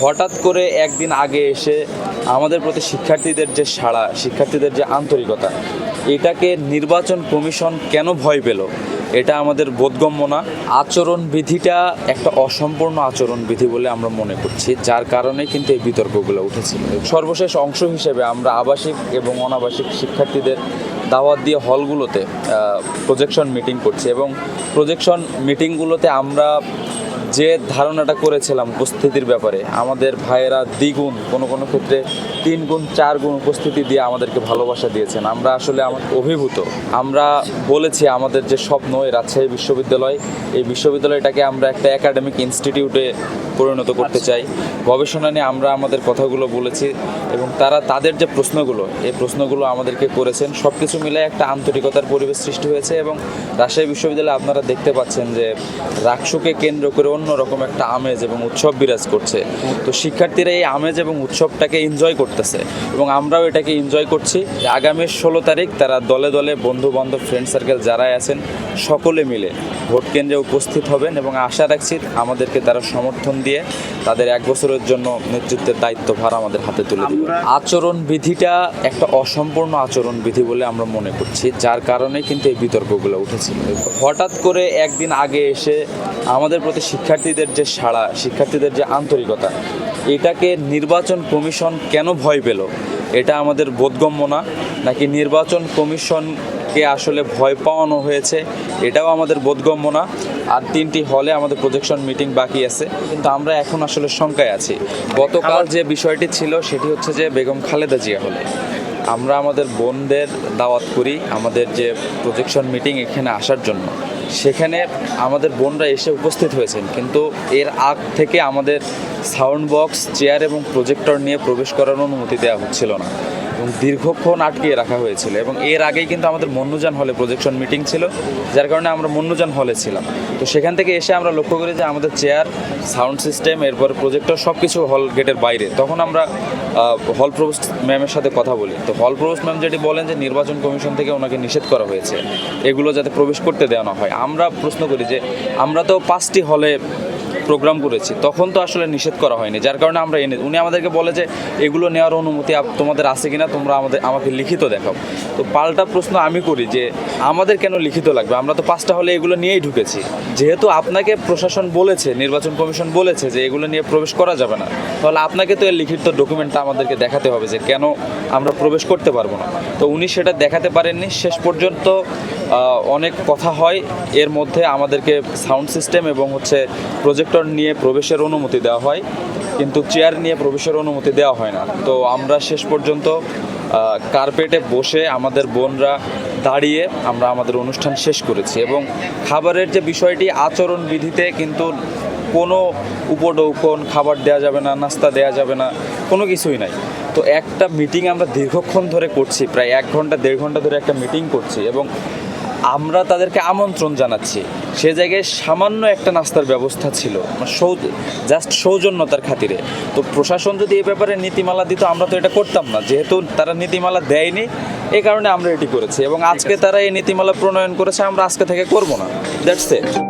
হঠাৎ করে একদিন আগে এসে আমাদের প্রতি শিক্ষার্থীদের যে সাড়া, শিক্ষার্থীদের যে আন্তরিকতা, এটাকে নির্বাচন কমিশন কেন ভয় পেল? এটা আমাদের বোধগম্য না। আচরণ বিধিটা একটা অসম্পূর্ণ আচরণ বিধি বলে আমরা মনে করছি, যার কারণে কিন্তু এই বিতর্কগুলো উঠেছিল সর্বশেষ অংশ হিসেবে আমরা আবাসিক এবং অনাবাসিক শিক্ষার্থীদের দাওয়াত দিয়ে হলগুলোতে প্রজেকশন মিটিং করছি এবং প্রজেকশন মিটিংগুলোতে আমরা যে ধারণাটা করেছিলাম উপস্থিতির ব্যাপারে, আমাদের ভাইয়েরা দ্বিগুণ, কোনো কোনো ক্ষেত্রে তিন গুণ চার গুণ উপস্থিতি দিয়ে আমাদেরকে ভালোবাসা দিয়েছেন। আমরা আসলে আমার অভিভূত। আমরা বলেছি আমাদের যে স্বপ্ন, এই রাজশাহী বিশ্ববিদ্যালয়, এই বিশ্ববিদ্যালয়টাকে আমরা একটা একাডেমিক ইনস্টিটিউটে পরিণত করতে চাই। গবেষণা নিয়ে আমরা আমাদের কথাগুলো বলেছি এবং তারা তাদের যে প্রশ্নগুলো, এই প্রশ্নগুলো আমাদেরকে করেছেন। সব কিছু মিলে একটা আন্তরিকতার পরিবেশ সৃষ্টি হয়েছে এবং রাজশাহী বিশ্ববিদ্যালয়ে আপনারা দেখতে পাচ্ছেন যে রাকসুকে কেন্দ্র করে অন্যরকম একটা আমেজ এবং উৎসব বিরাজ করছে। তো শিক্ষার্থীরা এই আমেজ এবং উৎসবটাকে এনজয় করতেছে এবং আমরাও এটাকে এনজয় করছি। আগামী ষোলো তারিখ তারা দলে দলে বন্ধু বান্ধব ফ্রেন্ড সার্কেল যারাই আছেন, সকলে মিলে ভোট কেন্দ্রে উপস্থিত হবেন এবং আশা রাখছি আমাদেরকে তারা সমর্থন দিয়ে তাদের এক বছরের জন্য নেতৃত্বের দায়িত্বভার আমাদের হাতে তুলে আচরণ বিধিটা একটা অসম্পূর্ণ আচরণ বিধি বলে আমরা মনে করছি, যার কারণে কিন্তু এই বিতর্কগুলো উঠেছিল। হঠাৎ করে একদিন আগে এসে আমাদের প্রতি শিক্ষার্থীদের যে সাড়া শিক্ষার্থীদের যে আন্তরিকতা এটাকে নির্বাচন কমিশন কেন ভয় পেল? এটা আমাদের বোধগম্য না। নাকি নির্বাচন কমিশনকে আসলে ভয় পাওয়ানো হয়েছে? এটাও আমাদের বোধগম্য না। আর তিনটি হলে আমাদের প্রজেকশন মিটিং বাকি আছে। কিন্তু আমরা এখন আসলে শঙ্কায় আছি। গতকাল যে বিষয়টি ছিল সেটি হচ্ছে যে বেগম খালেদা জিয়া হলে। আমরা আমাদের বোনদের দাওয়াত করি আমাদের যে প্রজেকশন মিটিং এখানে আসার জন্য। সেখানে আমাদের বোনরা এসে উপস্থিত হয়েছেন। কিন্তু এর আগ থেকে আমাদের সাউন্ড বক্স, চেয়ার এবং প্রজেক্টর নিয়ে প্রবেশ করার অনুমতি দেওয়া হচ্ছিল না এবং দীর্ঘক্ষণ আটকিয়ে রাখা হয়েছিল এবং এর আগেই কিন্তু আমাদের মন্নুজান হলে প্রজেকশন মিটিং ছিল, যার কারণে আমরা মন্নুজান হলে ছিলাম। তো সেখান থেকে এসে আমরা লক্ষ্য করি যে আমাদের চেয়ার, সাউন্ড সিস্টেম, এরপর প্রজেক্টর সব কিছু হল গেটের বাইরে। তখন আমরা হল প্রভোস্ট ম্যামের সাথে কথা বলি। তো হল প্রভোস্ট ম্যাম যেটি বলেন যে নির্বাচন কমিশন থেকে ওনাকে নিষেধ করা হয়েছে, এগুলো যাতে প্রবেশ করতে দেওয়া না হয়। আমরা প্রশ্ন করি যে, আমরা তো পাঁচটি হলে প্রোগ্রাম করেছি, তখন তো আসলে নিষেধ করা হয়নি। যার কারণে আমরা এনে উনি আমাদেরকে বলে যে, এগুলো নেওয়ার অনুমতি তোমাদের আছে কিনা, তোমরা আমাদের আমাকে লিখিত দেখাও। তো পাল্টা প্রশ্ন আমি করি যে, আমাদের কেন লিখিত লাগবে? আমরা তো পাঁচটা হলে এগুলো নিয়েই ঢুকেছি। যেহেতু আপনাকে প্রশাসন বলেছে, নির্বাচন কমিশন বলেছে যে, এগুলো নিয়ে প্রবেশ করা যাবে না। তাহলে আপনাকে তো এর লিখিত ডকুমেন্টটা আমাদেরকে দেখাতে হবে যে, কেন আমরা প্রবেশ করতে পারব না। তো উনি সেটা দেখাতে পারেননি। শেষ পর্যন্ত অনেক কথা হয়। এর মধ্যে আমাদেরকে সাউন্ড সিস্টেম এবং হচ্ছে প্রজেক্টর নিয়ে প্রবেশের অনুমতি দেওয়া হয়, কিন্তু চেয়ার নিয়ে প্রবেশের অনুমতি দেওয়া হয় না। তো আমরা শেষ পর্যন্ত কার্পেটে বসে আমাদের বোনরা দাঁড়িয়ে আমরা আমাদের অনুষ্ঠান শেষ করেছি এবং খাবারের যে বিষয়টি আচরণ বিধিতে কিন্তু কোনো উপডৌকন খাবার দেওয়া যাবে না, নাস্তা দেওয়া যাবে না, কোনো কিছুই নাই। তো একটা মিটিং আমরা দীর্ঘক্ষণ ধরে করছি, প্রায় এক ঘণ্টা, দেড় ঘণ্টা ধরে একটা মিটিং করছি এবং আমরা তাদেরকে আমন্ত্রণ জানাচ্ছি। সে জায়গায় সামান্য একটা নাস্তার ব্যবস্থা ছিল। জাস্ট সৌজন্যতার খাতিরে। তো প্রশাসন যদি এ ব্যাপারে নীতিমালা দিত আমরা তো এটা করতাম না। যেহেতু তারা নীতিমালা দেয়নি এ কারণে আমরা এটি করেছি। এবং আজকে তারা এই নীতিমালা প্রণয়ন করেছে আমরা আজকে থেকে করব না। That's it